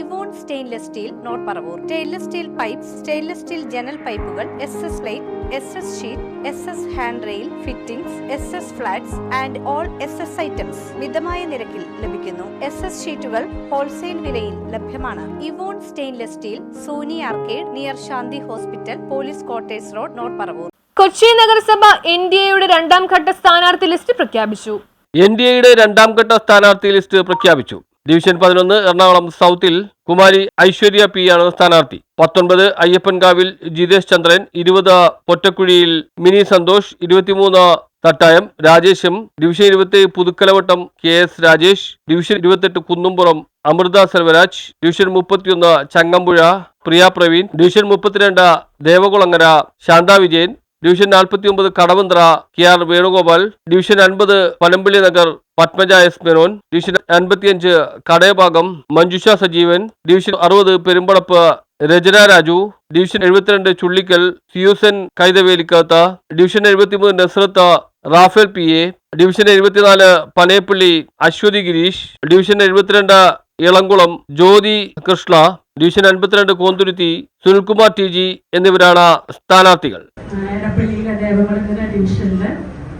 Evon stainless steel north Paravur. Stainless steel pipe stainless steel ജനൽ പൈപ്പുകൾ S S light S S sheet S S hand rail fittings S S flats and all S S items മിതമായ നിരക്കിൽ ലഭിക്കുന്നു. S S ഷീറ്റുകൾ wholesale വിലയിൽ ലഭ്യമാണ്. Evon stainless steel Soni arcade near Shanti hospital police quarters road north Paravur. Kochi നഗരസഭ N D എയുടെ രണ്ടാം ഘട്ട സ്ഥാനാർത്ഥി ലിസ്റ്റ് പ്രഖ്യാപിച്ചു. എൻ ഡി എയുടെ രണ്ടാം ഘട്ട സ്ഥാനാർത്ഥി ലിസ്റ്റ് പ്രഖ്യാപിച്ചു. ഡിവിഷൻ പതിനൊന്ന് എറണാകുളം സൗത്തിൽ കുമാരി ഐശ്വര്യ പി ആണ് സ്ഥാനാർത്ഥി. പത്തൊൻപത് അയ്യപ്പൻകാവിൽ ജിതേഷ് ചന്ദ്രൻ ഇരുപത് പൊറ്റക്കുഴിയിൽ മിനി സന്തോഷ് ഇരുപത്തിമൂന്ന് തട്ടായം രാജേഷും ഡിവിഷൻ ഇരുപത്തി Puthukkalavattam K S Rajesh division ഇരുപത്തെട്ട് കുന്നുംപുറം അമൃത സെൽവരാജ് ഡിവിഷൻ മുപ്പത്തിയൊന്ന് ചങ്ങമ്പുഴ പ്രിയ പ്രവീൺ ഡിവിഷൻ മുപ്പത്തിരണ്ട് ദേവകുളങ്ങര ശാന്ത വിജയൻ ഡിവിഷൻ നാൽപ്പത്തി ഒമ്പത് Kadavanthra K R Venugopal division അൻപത് പനമ്പിള്ളി നഗർ പത്മജ എസ് മേനോൻ ഡിവിഷൻ അൻപത്തിയഞ്ച് കടയഭാഗം മഞ്ജുഷ സജീവൻ ഡിവിഷൻ അറുപത് പെരുമ്പടപ്പ് രചന രാജു ഡിവിഷൻ എഴുപത്തിരണ്ട് ചുള്ളിക്കൽ സിയൂസൻ കൈതവേലിക്കാത്ത ഡിവിഷൻ എഴുപത്തിമൂന്ന് Nazareth Raphael P A division എഴുപത്തിനാല് പനയപ്പള്ളി അശ്വതി ഗിരീഷ് ഡിവിഷൻ എഴുപത്തിരണ്ട് ഇളംകുളം ജ്യോതി കൃഷ്ണ ഡിവിഷൻ അൻപത്തിരണ്ട് കോന്തുരുത്തി സുനിൽകുമാർ ടി ജി എന്നിവരാണ് സ്ഥാനാർത്ഥികൾ.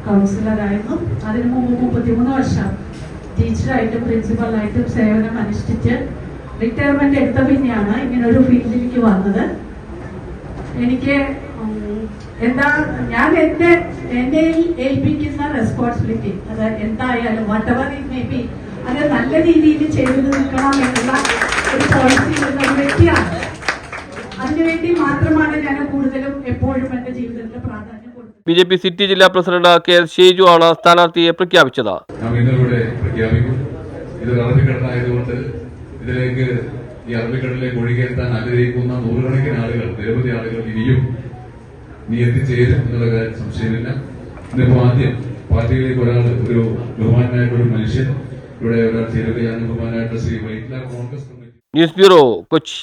കൗൺസിലറായിരുന്നു. മുമ്പ് മുപ്പത്തിമൂന്ന് വർഷം ടീച്ചറായിട്ടും പ്രിൻസിപ്പളായിട്ടും സേവനം അനുഷ്ഠിച്ച് റിട്ടയർമെന്റ് എടുത്ത പിന്നെയാണ് ഇങ്ങനെ ഒരു ഫീൽഡിലേക്ക് വന്നത്. എനിക്ക് എന്താ ഞാൻ എന്റെ എന്നെ ഏൽപ്പിക്കുന്ന റെസ്പോൺസിബിലിറ്റി അത് എന്തായാലും വട്ടവർ ഇറ്റ് മേ ബി അത് നല്ല രീതിയിൽ ചെയ്തു നിൽക്കണം എന്നുള്ള ഒരു പോളിസി ഉള്ള ഒരു വ്യക്തിയാണ് അതിനുവേണ്ടി മാത്രമാണ് ഞാൻ കൂടുതലും എപ്പോഴും എന്റെ ജീവിതത്തിൽ പ്രാധാന്യം ബി ജെ പി സിറ്റി ജില്ലാ പ്രസിഡന്റ് കെ എൽ ഷേജു ആണ് സ്ഥാനാർത്ഥിയെ പ്രഖ്യാപിച്ചത്. നാം ഇന്നിവിടെ പ്രഖ്യാപിക്കും. ഇതൊരു അറബിക്കടലായതുകൊണ്ട് ഇതിലേക്ക് ഈ അറബിക്കടലിലേക്ക് ഒഴുകിയെത്താൻ ആഗ്രഹിക്കുന്ന നൂറുകണക്കിന് ആളുകൾ നിരവധി ആളുകൾ ഇനിയും നീ എത്തിച്ചേരും എന്നുള്ള കാര്യം സംശയമില്ല. ഇന്നിപ്പോ ആദ്യം പാർട്ടിയിലേക്ക് ഒരാൾ ഒരു ബഹുമാനായിട്ടുള്ള ഒരു മനുഷ്യൻ ഇവിടെ ഒരാൾ ചേരുകയാണ്. ബഹുമാനായിട്ട് ശ്രീ വൈറ്റ്ല കോൺഗ്രസ് ന്യൂസ് ബ്യൂറോ കൊച്ചി.